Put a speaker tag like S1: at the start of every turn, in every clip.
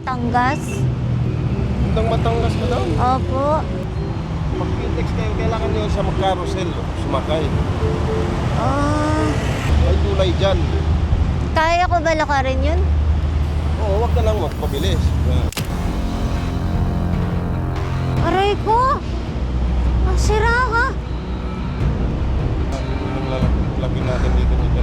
S1: Batangas.
S2: Hanggang Matangas ka daw.
S1: Opo.
S2: Pag text kayo, kailangan nyo sa mag-carousel, sumakay.
S1: Ah,
S2: Ay tulay dyan.
S1: kaya ko ba lakarin yun?
S2: Oo, wag ka lang magpabilis.
S1: Aray ko! Ang sira ka.
S2: Ang lalaki natin dito hindi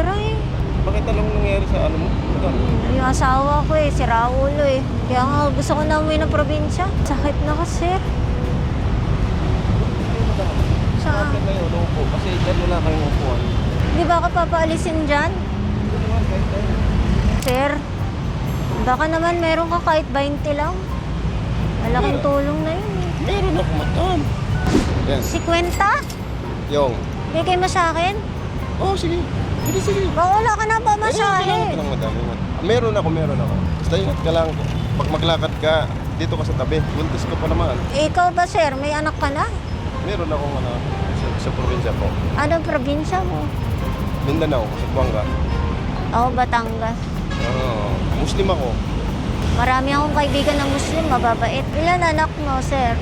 S1: pera eh.
S2: Bakit anong nangyari sa ano mo? Madam?
S1: Yung asawa ko eh, si Raulo eh. Kaya nga gusto ko na umuwi ng probinsya. Sakit na kasi. Saan?
S2: Bakit na yun, upo? Kasi dyan wala kayong upuan.
S1: Di ba ako papaalisin dyan?
S2: Ito naman, kahit tayo.
S1: Sir, baka naman meron ka kahit 20 lang. Malaking tulong na yun eh.
S2: Meron ako madam. Yan.
S1: Si Kwenta?
S2: Yung.
S1: Bigay mo sa akin?
S2: Oh, sige. Sige, sige.
S1: Baka wala ka na pa masahe.
S2: ka lang, madam. Meron ako, meron ako. Basta ingat ka lang. Pag maglakad ka, dito ka sa tabi. Buntis ko pa naman.
S1: Ikaw ba sir, may anak ka na?
S2: Meron akong ano, sa, sa probinsya ko.
S1: Anong probinsya mo?
S2: Mindanao, sa Buanga.
S1: Ako, Batangas.
S2: Oo. Muslim ako.
S1: Marami akong kaibigan na Muslim, mababait. Ilan anak mo, sir?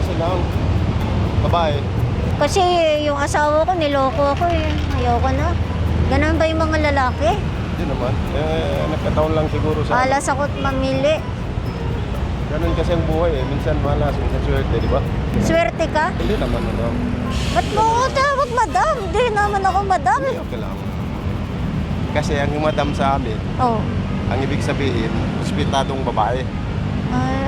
S2: Isa lang. Babae.
S1: Kasi yung asawa ko, niloko ako eh. Ayaw ko na. Ganun ba yung mga lalaki?
S2: Hindi naman. Eh, nagkataon lang siguro sa...
S1: Alas ako't mamili.
S2: Ganun kasi ang buhay eh. Minsan malas, minsan swerte, di ba?
S1: Swerte ka?
S2: Hindi naman, ano.
S1: Ba't mo ako tawag madam? Hindi naman ako madam.
S2: Hindi, okay lang. Kasi ang madam sa amin,
S1: Oh,
S2: ang ibig sabihin, respetadong babae.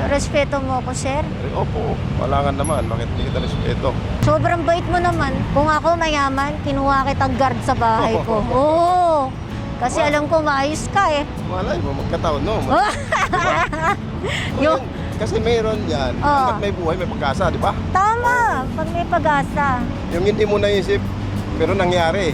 S1: Respeto mo ako, sir.
S2: Eh, opo, wala nga naman. Bakit hindi kita respeto?
S1: Sobrang bait mo naman. Kung ako mayaman, kinuha kitang guard sa bahay ko. Oo. Kasi alam ko maayos ka eh.
S2: Malay mo, magkataon, no?
S1: Oh. Yung,
S2: Kasi mayroon yan.
S1: Oo.
S2: Hanggat may buhay, may pag-asa, di ba?
S1: tama, pag may pag-asa.
S2: Yung hindi mo naisip, pero nangyari.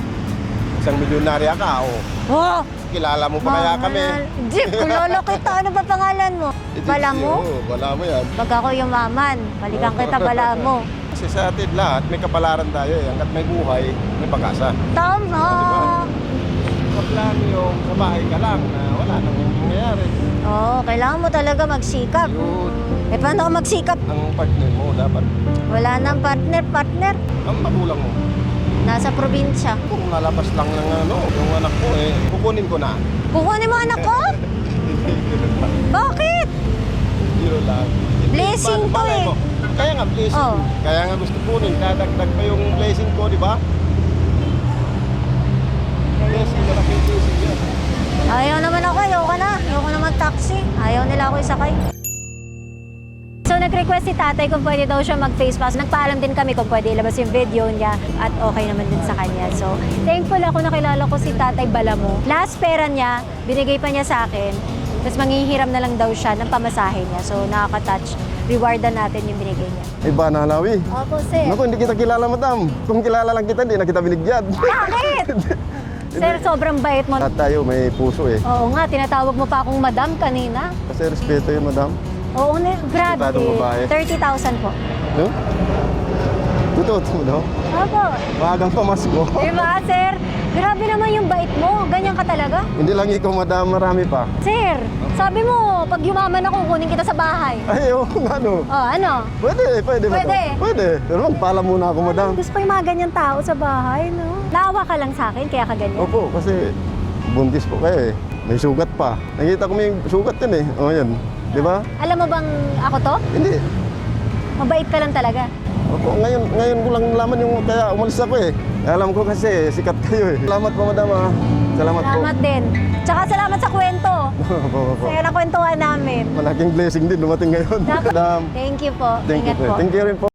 S2: Isang milyonarya ka, o.
S1: Oh,
S2: Kilala mo pa kaya kami.
S1: Jeep, kulolo kita. Ano ba pangalan mo?
S2: Eh,
S1: Bala mo?
S2: Oo, bala mo yan.
S1: Pag ako yumaman, balikan kita bala mo.
S2: Kasi sa atin lahat, may kapalaran tayo eh. Hanggat may buhay, may pag-asa.
S1: Tama.
S2: Sa plano yung sa bahay ka lang na wala nang mangyayari.
S1: Oo, kailangan mo talaga magsikap.
S2: Yun,
S1: Eh, paano ka magsikap?
S2: ang partner mo dapat.
S1: Wala nang partner, partner.
S2: Ang magulang mo.
S1: Nasa probinsya.
S2: Kung nalabas lang ng ano, yung anak ko eh, kukunin ko na.
S1: Kukunin mo anak ko? Bakit?
S2: Yun lang.
S1: Blessing to eh.
S2: mo. Kaya nga blessing.
S1: Oh.
S2: Kaya nga gusto kunin, dadagdag pa yung blessing ko, di ba? Blessing, malaking blessing yan.
S1: Ayaw naman ako, ayaw ka na. Ayaw ko naman taxi. Ayaw nila ako isakay. Nag-request si tatay kung pwede daw siya mag-face mask. Nagpaalam din kami kung pwede ilabas yung video niya at okay naman din sa kanya. So thankful ako nakilala ko si tatay Balamo. Last pera niya, binigay pa niya sa akin. Tapos manghihiram na lang daw siya ng pamasahe niya. So nakaka-touch. Rewardan natin yung binigay niya.
S2: Iba na halawi.
S1: Opo, sir.
S2: Naku, hindi kita kilala, madam. Kung kilala lang kita, hindi na kita binigyan.
S1: Bakit? sir, sobrang bait mo.
S2: Lahat tayo may puso eh.
S1: Oo nga, tinatawag mo pa akong madam kanina.
S2: Kasi respeto yun, madam.
S1: Oo, ne, grabe.
S2: Respetadong babae.
S1: 30,000 po.
S2: No? Totoo, totoo, no?
S1: Opo.
S2: Maagang pamasko.
S1: Di ba, sir? Grabe naman yung bait mo. Ganyan ka talaga.
S2: hindi lang ikaw, madam. Marami pa.
S1: Sir, sabi mo, pag yumaman ako, kunin kita sa bahay.
S2: Ay, oo, ano?
S1: Oh, ano?
S2: Pwede, pwede. madam.
S1: Pwede.
S2: Pwede. Pero magpaalam muna ako, madam.
S1: Gusto ko yung mga ganyan tao sa bahay, no? Naawa ka lang sa akin, kaya ka ganyan.
S2: Opo, kasi buntis po kayo eh. May sugat pa. Nakita ko may sugat din eh. O, yan. Di ba?
S1: Alam mo bang ako to?
S2: Hindi.
S1: Mabait ka lang talaga.
S2: Opo, ngayon, ngayon ko lang nalaman yung kaya umalis ako eh. Alam ko kasi sikat kayo eh. Salamat po, madam ah. Salamat,
S1: Salamat din. Tsaka salamat sa kwento.
S2: po. Opo, opo.
S1: Kaya nakwentuhan namin.
S2: Malaking blessing din dumating ngayon.
S1: Dapat-
S2: Madam,
S1: Thank you po.
S2: thank you
S1: Ingat
S2: po.
S1: po.
S2: Thank you rin po.